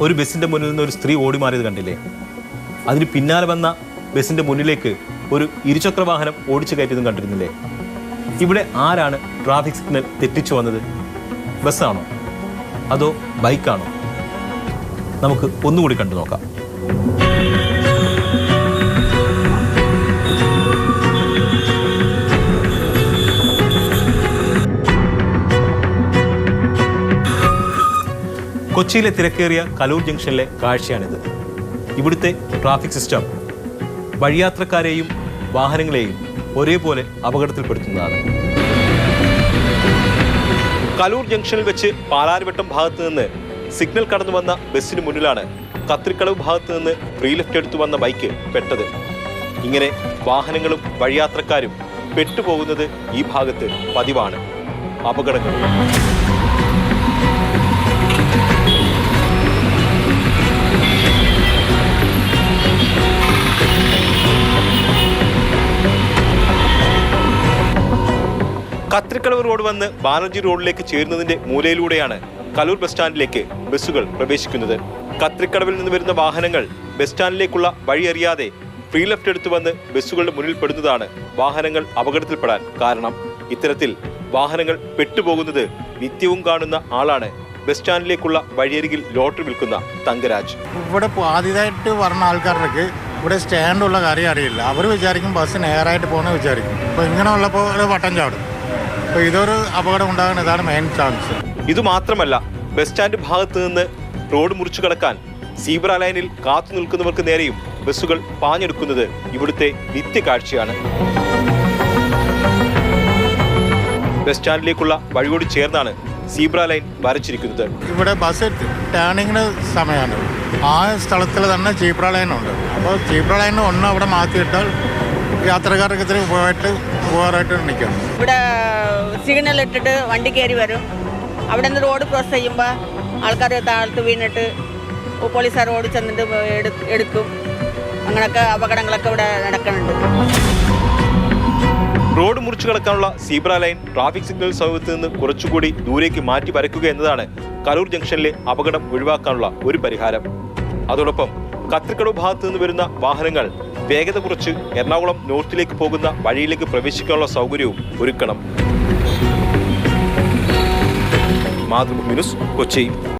ഒരു ബസ്സിന്റെ മുന്നിൽ നിന്ന് ഒരു സ്ത്രീ ഓടി മാറിയത് കണ്ടില്ലേ? അതിന് പിന്നാലെ വന്ന ബസ്സിന്റെ മുന്നിലേക്ക് ഒരു ഇരുചക്ര വാഹനം ഓടിച്ചു കയറ്റിയതും കണ്ടിരുന്നില്ലേ? ഇവിടെ ആരാണ് ട്രാഫിക് സിഗ്നൽ തെറ്റിച്ചു വന്നത്? ബസ്സാണോ? അതോ ബൈക്കാണോ? നമുക്ക് ഒന്നുകൂടി കണ്ടു നോക്കാം കൊച്ചിയിലെ തിരക്കേറിയ കലൂർ ജംഗ്ഷനിലെ കാഴ്ചയാണിത്. ഇവിടുത്തെ ട്രാഫിക് സിസ്റ്റം വഴിയാത്രക്കാരെയും വാഹനങ്ങളെയും ഒരേപോലെ അപകടത്തിൽപ്പെടുത്തുന്നതാണ്. കലൂർ ജംഗ്ഷനിൽ വെച്ച് പാലാരിവട്ടം ഭാഗത്ത് നിന്ന് സിഗ്നൽ കടന്നു വന്ന ബസ്സിന് മുന്നിലാണ് കത്രിക്കളവ് ഭാഗത്ത് നിന്ന് ഫ്രീ ലെഫ്റ്റ് എടുത്തു വന്ന ബൈക്ക് പെട്ടത്. ഇങ്ങനെ വാഹനങ്ങളും വഴിയാത്രക്കാരും പെട്ടുപോകുന്നത് ഈ ഭാഗത്ത് പതിവാണ്. അപകടങ്ങൾ. കത്രിക്കളവ് റോഡ് വന്ന് ബാനർജി റോഡിലേക്ക് ചേരുന്നതിന്റെ മൂലയിലൂടെയാണ് കലൂർ ബസ് സ്റ്റാൻഡിലേക്ക് ബസ്സുകൾ പ്രവേശിക്കുന്നത്. കത്രിക്കടവിൽ നിന്ന് വരുന്ന വാഹനങ്ങൾ ബസ് സ്റ്റാൻഡിലേക്കുള്ള വഴി അറിയാതെ ഫ്രീ ലെഫ്റ്റ് എടുത്തു വന്ന് ബസ്സുകളുടെ മുന്നിൽ പെടുന്നതാണ് വാഹനങ്ങൾ അപകടത്തിൽപ്പെടാൻ കാരണം. ഇത്തരത്തിൽ വാഹനങ്ങൾ പെട്ടുപോകുന്നത് നിത്യവും കാണുന്ന ആളാണ് ബസ് സ്റ്റാൻഡിലേക്കുള്ള വഴിയരികിൽ ലോട്ടറി വിൽക്കുന്ന തങ്കരാജ്. ഇവിടെ ആദ്യമായിട്ട് പറഞ്ഞ ആൾക്കാർക്ക് ഇവിടെ സ്റ്റാൻഡുള്ള കാര്യം അറിയില്ല. അവർ വിചാരിക്കും ബസ് നേരായിട്ട് പോകുന്ന വിചാരിക്കും. അപ്പോൾ ഇങ്ങനെയുള്ളപ്പോൾ ഒരു വട്ടം ചാടും. അപ്പോൾ ഇതൊരു അപകടം ഉണ്ടാകാൻ ഇതാണ് മെയിൻ ചാൻസ് ഇത് മാത്രമല്ല ബസ് സ്റ്റാൻഡ് ഭാഗത്ത് നിന്ന് റോഡ് മുറിച്ചു കടക്കാൻ സീബ്ര ലൈനിൽ കാത്തു നിൽക്കുന്നവർക്ക് നേരെയും ബസ്സുകൾ പാഞ്ഞെടുക്കുന്നത് ഇവിടുത്തെ നിത്യകാഴ്ചയാണ് ബസ് സ്റ്റാൻഡിലേക്കുള്ള വഴിയോട് ചേർന്നാണ് സീബ്ര ലൈൻ വരച്ചിരിക്കുന്നത്. ഇവിടെ ബസ് ടേണിങ്ങിന് സമയമാണ് ആ സ്ഥലത്തിൽ തന്നെ സീബ്ര ലൈൻ ഉണ്ട്. അപ്പോൾ സീബ്ര ലൈൻ ഒന്ന് അവിടെ മാറ്റിയിട്ടാൽ യാത്രക്കാർക്ക് ഇത്തിരി ഉപകാരമായിട്ട് ഉപകാരമായിട്ട് നിൽക്കുന്നു. ഇവിടെ സിഗ്നൽ ഇട്ടിട്ട് വണ്ടി കയറി വരും. അവിടെ നിന്ന് റോഡ് ക്രോസ് ചെയ്യുമ്പോൾ ആൾക്കാർ താഴത്ത് വീണിട്ട് പോലീസുകാർ ഓടി ചെന്നിട്ട് എടു- എടുക്കും. അങ്ങനെയൊക്കെ അപകടങ്ങളൊക്കെ ഇവിടെ നടക്കുന്നുണ്ട്. റോഡ് മുറിച്ചു കടക്കാനുള്ള സീബ്ര ലൈൻ ട്രാഫിക് സിഗ്നൽ സമീപത്ത് നിന്ന് കുറച്ചുകൂടി ദൂരേക്ക് മാറ്റി വരയ്ക്കുക എന്നതാണ് കലൂർ ജംഗ്ഷനിലെ അപകടം ഒഴിവാക്കാനുള്ള ഒരു പരിഹാരം. അതോടൊപ്പം കത്തിക്കടവ് ഭാഗത്തു നിന്ന് വരുന്ന വാഹനങ്ങൾ വേഗത കുറച്ച് എറണാകുളം നോർത്തിലേക്ക് പോകുന്ന വഴിയിലേക്ക് പ്രവേശിക്കാനുള്ള സൗകര്യവും ഒരുക്കണം. മാതൃഭൂമി ന്യൂസ് കൊച്ചി.